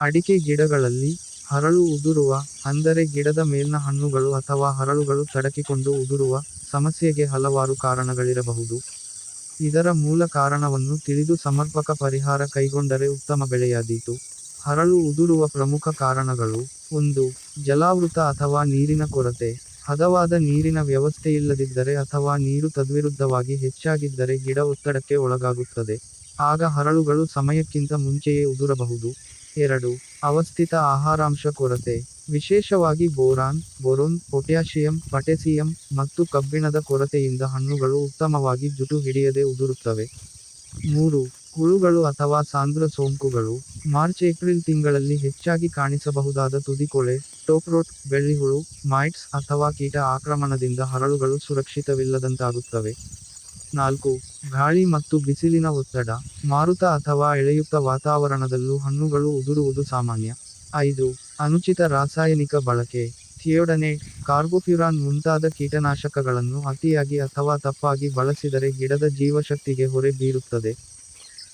ಅಡಿಕೆ ಗಿಡಗಳಲ್ಲಿ ಹರಳು ಉದುರುವ, ಅಂದರೆ ಗಿಡದ ಮೇಲ್ನ ಹಣ್ಣುಗಳು ಅಥವಾ ಹರಳುಗಳು ತಡಕಿಕೊಂಡು ಉದುರುವ ಸಮಸ್ಯೆಗೆ ಹಲವಾರು ಕಾರಣಗಳಿರಬಹುದು. ಇದರ ಮೂಲ ಕಾರಣವನ್ನು ತಿಳಿದು ಸಮರ್ಪಕ ಪರಿಹಾರ ಕೈಗೊಂಡರೆ ಉತ್ತಮ ಬೆಳೆಯಾದೀತು. ಹರಳು ಉದುರುವ ಪ್ರಮುಖ ಕಾರಣಗಳು ಒಂದು, ಜಲಾವೃತ ಅಥವಾ ನೀರಿನ ಕೊರತೆ. ಹದವಾದ ನೀರಿನ ವ್ಯವಸ್ಥೆಯಿಲ್ಲದಿದ್ದರೆ ಅಥವಾ ನೀರು ತದ್ವಿರುದ್ಧವಾಗಿ ಹೆಚ್ಚಾಗಿದ್ದರೆ ಗಿಡ ಒತ್ತಡಕ್ಕೆ ಒಳಗಾಗುತ್ತದೆ. ಆಗ ಹರಳುಗಳು ಸಮಯಕ್ಕಿಂತ ಮುಂಚೆಯೇ ಉದುರಬಹುದು. ಎರಡು, ಅವಸ್ಥಿತ ಆಹಾರಾಂಶ ಕೊರತೆ. ವಿಶೇಷವಾಗಿ ಬೋರಾನ್, ಬೊರೊನ್, ಪೊಟ್ಯಾಷಿಯಂ ಪಟೆಸಿಯಂ ಮತ್ತು ಕಬ್ಬಿಣದ ಕೊರತೆಯಿಂದ ಹಣ್ಣುಗಳು ಉತ್ತಮವಾಗಿ ಜುಟು ಹಿಡಿಯದೆ ಉದುರುತ್ತವೆ. ಮೂರು, ಹುಳುಗಳು ಅಥವಾ ಸಾಂದ್ರ ಸೋಂಕುಗಳು. ಮಾರ್ಚ್, ಏಪ್ರಿಲ್ ತಿಂಗಳಲ್ಲಿ ಹೆಚ್ಚಾಗಿ ಕಾಣಿಸಬಹುದಾದ ತುದಿಕೊಳೆ, ಟೋಪ್ರೋಟ್, ಬೆಳ್ಳಿಹುಳು, ಮೈಟ್ಸ್ ಅಥವಾ ಕೀಟ ಆಕ್ರಮಣದಿಂದ ಹರಳುಗಳು ಸುರಕ್ಷಿತವಿಲ್ಲದಂತಾಗುತ್ತವೆ. ನಾಲ್ಕು, ಗಾಳಿ ಮತ್ತು ಬಿಸಿಲಿನ ಒತ್ತಡ, ಮಾರುತ ಅಥವಾ ಎಳೆಯುಕ್ತ ವಾತಾವರಣದಲ್ಲೂ ಹಣ್ಣುಗಳು ಉದುರುವುದು ಸಾಮಾನ್ಯ. ಐದು, ಅನುಚಿತ ರಾಸಾಯನಿಕ ಬಳಕೆ. ಥಿಯೋಡನೇಟ್ ಕಾರ್ಬೋಫ್ಯುರಾನ್ ಮುಂತಾದ ಕೀಟನಾಶಕಗಳನ್ನು ಅತಿಯಾಗಿ ಅಥವಾ ತಪ್ಪಾಗಿ ಬಳಸಿದರೆ ಗಿಡದ ಜೀವಶಕ್ತಿಗೆ ಹೊರೆ ಬೀರುತ್ತದೆ.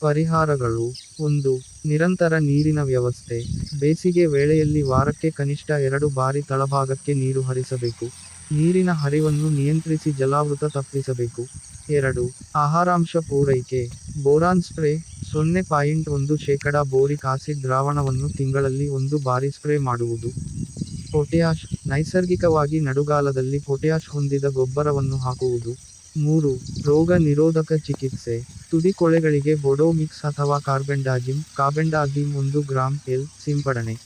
ಪರಿಹಾರಗಳು. ಒಂದು, ನಿರಂತರ ನೀರಿನ ವ್ಯವಸ್ಥೆ. ಬೇಸಿಗೆ ವೇಳೆಯಲ್ಲಿ ವಾರಕ್ಕೆ ಕನಿಷ್ಠ ಎರಡು ಬಾರಿ ತಳಭಾಗಕ್ಕೆ ನೀರು ಹರಿಸಬೇಕು. ನೀರಿನ ಹರಿವನ್ನು ನಿಯಂತ್ರಿಸಿ ಜಲಾವೃತ ತಪ್ಪಿಸಬೇಕು. ಎರಡು. ಆಹಾರಾಂಶ ಪೂರೈಕೆ. ಬೋರಾನ್ ಸ್ಪ್ರೇ, ಸೊನ್ನೆ ಪಾಯಿಂಟ್ ಒಂದು ಶೇಕಡ ಬೋರಿಕ್ ಆಸಿಡ್ ದ್ರಾವಣವನ್ನು ತಿಂಗಳಲ್ಲಿ ಒಂದು ಬಾರಿ ಸ್ಪ್ರೇ ಮಾಡುವುದು. ಪೊಟ್ಯಾಶ್ ನೈಸರ್ಗಿಕವಾಗಿ ನಡುಗಾಲದಲ್ಲಿ ಪೊಟ್ಯಾಶ್ ಹೊಂದಿದ ಗೊಬ್ಬರವನ್ನು ಹಾಕುವುದು. ಮೂರು, ರೋಗ ನಿರೋಧಕ ಚಿಕಿತ್ಸೆ. ತುದಿಕೊಳೆಗಳಿಗೆ ಬೊಡೋಮಿಕ್ಸ್ ಅಥವಾ ಕಾರ್ಬೆಂಡಾಜಿಮ್ ಕಾಬೆಂಡಾಗಿಮ್ ಒಂದು ಗ್ರಾಂ ಎಲ್ ಸಿಂಪಡಣೆ.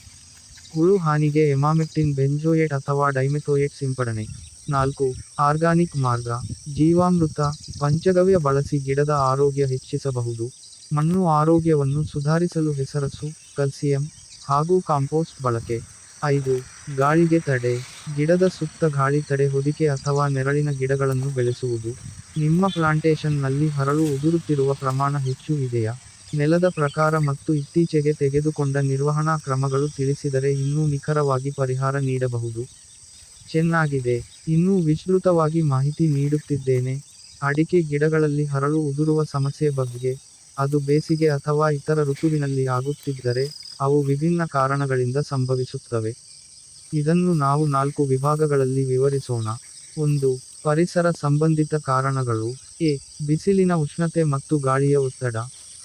ಹುಳು ಹಾನಿಗೆ ಎಮಾಮೆಕ್ಟಿನ್ ಬೆಂಜೋಯೇಟ್ ಅಥವಾ ಡೈಮೆಥೋಯೇಟ್ ಸಿಂಪಡಣೆ. ನಾಲ್ಕು, ಆರ್ಗಾನಿಕ್ ಮಾರ್ಗ. ಜೀವಾಮೃತ, ಪಂಚಗವ್ಯ ಬಳಸಿ ಗಿಡದ ಆರೋಗ್ಯ ಹೆಚ್ಚಿಸಬಹುದು. ಮಣ್ಣು ಆರೋಗ್ಯವನ್ನು ಸುಧಾರಿಸಲು ಹೆಸರಸು, ಕಲ್ಸಿಯಂ ಹಾಗೂ ಕಾಂಪೋಸ್ಟ್ ಬಳಕೆ. ಐದು, ಗಾಳಿಗೆ ತಡೆ. ಗಿಡದ ಸುತ್ತ ಗಾಳಿ ತಡೆ ಹೊದಿಕೆ ಅಥವಾ ನೆರಳಿನ ಗಿಡಗಳನ್ನು ಬೆಳೆಸುವುದು. ನಿಮ್ಮ ಪ್ಲಾಂಟೇಶನ್ನಲ್ಲಿ ಹರಳು ಉದುರುತ್ತಿರುವ ಪ್ರಮಾಣ ಹೆಚ್ಚು ಇದೆಯಾ? ನೆಲದ ಪ್ರಕಾರ ಮತ್ತು ಇತ್ತೀಚೆಗೆ ತೆಗೆದುಕೊಂಡ ನಿರ್ವಹಣಾ ಕ್ರಮಗಳು ತಿಳಿಸಿದರೆ ಇನ್ನೂ ನಿಖರವಾಗಿ ಪರಿಹಾರ ನೀಡಬಹುದು. ಚೆನ್ನಾಗಿದೆ. ಇನ್ನೂ ವಿಸ್ತೃತವಾಗಿ ಮಾಹಿತಿ ನೀಡುತ್ತಿದ್ದೇನೆ. ಅಡಿಕೆ ಗಿಡಗಳಲ್ಲಿ ಹರಳು ಉದುರುವ ಸಮಸ್ಯೆ ಬಗ್ಗೆ. ಅದು ಬೇಸಿಗೆ ಅಥವಾ ಇತರ ಋತುವಿನಲ್ಲಿ ಆಗುತ್ತಿದ್ದರೆ, ಅವು ವಿಭಿನ್ನ ಕಾರಣಗಳಿಂದ ಸಂಭವಿಸುತ್ತವೆ. ಇದನ್ನು ನಾವು ನಾಲ್ಕು ವಿಭಾಗಗಳಲ್ಲಿ ವಿವರಿಸೋಣ. ಒಂದು, ಪರಿಸರ ಸಂಬಂಧಿತ ಕಾರಣಗಳು. ಎ, ಬಿಸಿಲಿನ ಉಷ್ಣತೆ ಮತ್ತು ಗಾಳಿಯ ಒತ್ತಡ.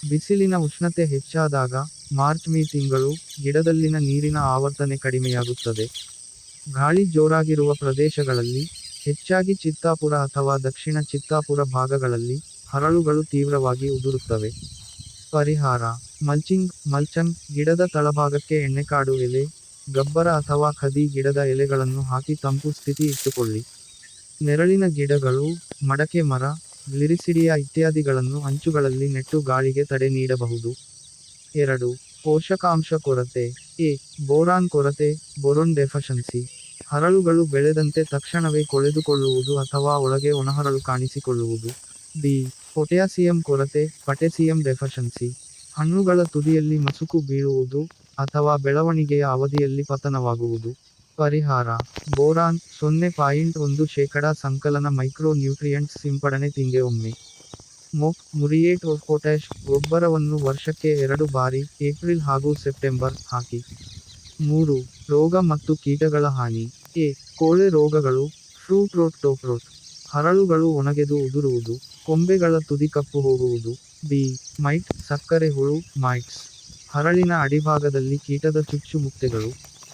ಬಿಸಿಲಿನ ಉಷ್ಣತೆ ಹೆಚ್ಚಾದಾಗ ಮಾರ್ಚ್ ಮೇ ತಿಂಗಳು ಗಿಡದಲ್ಲಿನ ನೀರಿನ ಆವರ್ತನೆ ಕಡಿಮೆಯಾಗುತ್ತದೆ. ಗಾಳಿ ಜೋರಾಗಿರುವ ಪ್ರದೇಶಗಳಲ್ಲಿ, ಹೆಚ್ಚಾಗಿ ಚಿತ್ತಾಪುರ ಅಥವಾ ದಕ್ಷಿಣ ಚಿತ್ತಾಪುರ ಭಾಗಗಳಲ್ಲಿ, ಹರಳುಗಳು ತೀವ್ರವಾಗಿ ಉದುರುತ್ತವೆ. ಪರಿಹಾರ, ಮಲ್ಚಿಂಗ್ ಮಲ್ಚಂಗ್ ಗಿಡದ ತಳಭಾಗಕ್ಕೆ ಎಣ್ಣೆಕಾಡು ಎಲೆ, ಗಬ್ಬರ ಅಥವಾ ಖದಿ ಗಿಡದ ಎಲೆಗಳನ್ನು ಹಾಕಿ ತಂಪು ಸ್ಥಿತಿ ಇಟ್ಟುಕೊಳ್ಳಿ. ನೆರಳಿನ ಗಿಡಗಳು, ಮಡಕೆ ಮರ, ಲಿರಿಸಿಡಿಯ ಇತ್ಯಾದಿಗಳನ್ನು ಅಂಚುಗಳಲ್ಲಿ ನೆಟ್ಟು ಗಾಳಿಗೆ ತಡೆ ನೀಡಬಹುದು. ಎರಡು, ಪೋಷಕಾಂಶ ಕೊರತೆ, ಎ, ಬೋರಾನ್ ಕೊರತೆ, ಬೊರೊನ್ ಡೆಫಷನ್ಸಿ ಹರಳುಗಳು ಬೆಳೆದಂತೆ ತಕ್ಷಣವೇ ಕೊಳೆದುಕೊಳ್ಳುವುದು ಅಥವಾ ಒಳಗೆ ಒಣಹರಳು ಕಾಣಿಸಿಕೊಳ್ಳುವುದು. ಬಿ ಪೊಟ್ಯಾಸಿಯಂ ಕೊರತೆ, ಪೊಟ್ಯಾಸಿಯಂ ಡೆಫಿಷನ್ಸಿ ಹಣ್ಣುಗಳ ತುದಿಯಲ್ಲಿ ಮಸುಕು ಬೀಳುವುದು ಅಥವಾ ಬೆಳವಣಿಗೆಯ ಅವಧಿಯಲ್ಲಿ ಪತನವಾಗುವುದು. ಪರಿಹಾರ. ಬೋರಾನ್ ಸೊನ್ನೆ ಪಾಯಿಂಟ್ ಒಂದು ಶೇಕಡ ಸಂಕಲನ ಮೈಕ್ರೋ ನ್ಯೂಟ್ರಿಯೆಂಟ್ಸ್ ಸಿಂಪಡಣೆ ತಿಂಗೆ ಒಮ್ಮೆ. ಮೊಕ್ ಮುರಿಯೇಟ್ ಪೊಟ್ಯಾಶ್ ಗೊಬ್ಬರವನ್ನು ವರ್ಷಕ್ಕೆ ಎರಡು ಬಾರಿ ಏಪ್ರಿಲ್ ಹಾಗೂ ಸೆಪ್ಟೆಂಬರ್ ಹಾಕಿ. ಮೂರು, ರೋಗ ಮತ್ತು ಕೀಟಗಳ ಹಾನಿ. ಎ, ಕೋಳೆ ರೋಗಗಳು ಫ್ರೂಟ್ ರೋಟ್ ಟೋಪ್ರೋಟ್ ಹರಳುಗಳು ಒಣಗೆದು ಉದುರುವುದು. ಕೊಂಬೆಗಳ ತುದಿ ಕಪ್ಪು ಹೋಗುವುದು. ಬಿ, ಮೈಟ್, ಸಕ್ಕರೆ ಹುಳು, ಮೈಟ್ಸ್. ಹರಳಿನ ಅಡಿಭಾಗದಲ್ಲಿ ಕೀಟದ ಚುಚ್ಚು ಮುಕ್ತೆಗಳು.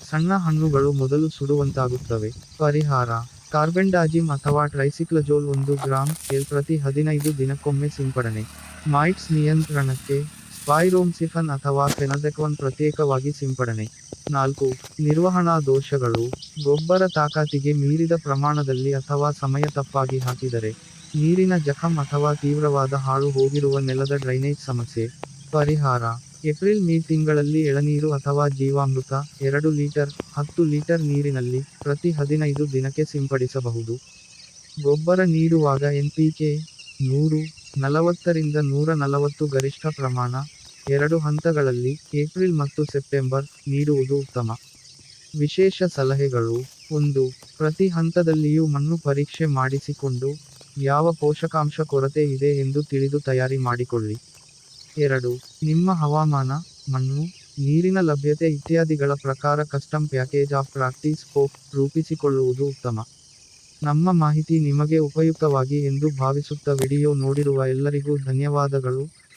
ಸಣ್ಣ ಹಣ್ಣುಗಳು ಮೊದಲು ಸುಡುವಂತಾಗುತ್ತವೆ. ಪರಿಹಾರ, ಕಾರ್ಬೆಂಡಾಜಿಮ್ ಅಥವಾ ಟ್ರೈಸಿಕ್ಲಜೋಲ್ ಒಂದು ಗ್ರಾಂ, ಎಲ್ ಪ್ರತಿ ಹದಿನೈದು ದಿನಕ್ಕೊಮ್ಮೆ ಸಿಂಪಡಣೆ. ಮೈಟ್ಸ್ ನಿಯಂತ್ರಣಕ್ಕೆ ಸ್ಪೈರೋಮ್ಸಿಫನ್ ಅಥವಾ ಫೆನಜೆಕ್ವನ್ ಪ್ರತ್ಯೇಕವಾಗಿ ಸಿಂಪಡಣೆ. ನಾಲ್ಕು, ನಿರ್ವಹಣಾ ದೋಷಗಳು. ಗೊಬ್ಬರ ತಾಕತ್ತಿಗೆ ಮೀರಿದ ಪ್ರಮಾಣದಲ್ಲಿ ಅಥವಾ ಸಮಯ ತಪ್ಪಾಗಿ ಹಾಕಿದರೆ, ನೀರಿನ ಜಖಂ ಅಥವಾ ತೀವ್ರವಾದ ಹಾಳು ಹೋಗಿರುವ ನೆಲದ ಡ್ರೈನೇಜ್ ಸಮಸ್ಯೆ. ಪರಿಹಾರ. ಏಪ್ರಿಲ್ ಮೇ ತಿಂಗಳಲ್ಲಿ ಎಳನೀರು ಅಥವಾ ಜೀವಾಮೃತ, ಎರಡು ಲೀಟರ್, ಹತ್ತು ಲೀಟರ್ ನೀರಿನಲ್ಲಿ ಪ್ರತಿ ಹದಿನೈದು ದಿನಕ್ಕೆ ಸಿಂಪಡಿಸಬಹುದು. ಗೊಬ್ಬರ ನೀಡುವಾಗ ಎನ್ಪಿಕೆ ನೂರು, ನಲವತ್ತರಿಂದ ನೂರ ನಲವತ್ತು ಗರಿಷ್ಠ ಪ್ರಮಾಣ. ಎರಡು ಹಂತಗಳಲ್ಲಿ ಏಪ್ರಿಲ್ ಮತ್ತು ಸೆಪ್ಟೆಂಬರ್ ನೀಡುವುದು ಉತ್ತಮ. ವಿಶೇಷ ಸಲಹೆಗಳು. ಒಂದು, ಪ್ರತಿ ಹಂತದಲ್ಲಿಯೂ ಮಣ್ಣು ಪರೀಕ್ಷೆ ಮಾಡಿಸಿಕೊಂಡು ಯಾವ ಪೋಷಕಾಂಶ ಕೊರತೆ ಇದೆ ಎಂದು ತಿಳಿದು ತಯಾರಿ ಮಾಡಿಕೊಳ್ಳಿ. ಎರಡು, ನಿಮ್ಮ ಹವಾಮಾನ, ಮಣ್ಣು, ನೀರಿನ ಲಭ್ಯತೆ ಇತ್ಯಾದಿಗಳ ಪ್ರಕಾರ custom package of practice scope ರೂಪಿಸಿಕೊಳ್ಳುವುದು ಉತ್ತಮ. ನಮ್ಮ ಮಾಹಿತಿ ನಿಮಗೆ ಉಪಯುಕ್ತವಾಗಿ ಎಂದು ಭಾವಿಸುತ್ತ ವಿಡಿಯೋ ನೋಡಿರುವ ಎಲ್ಲರಿಗೂ ಧನ್ಯವಾದಗಳು.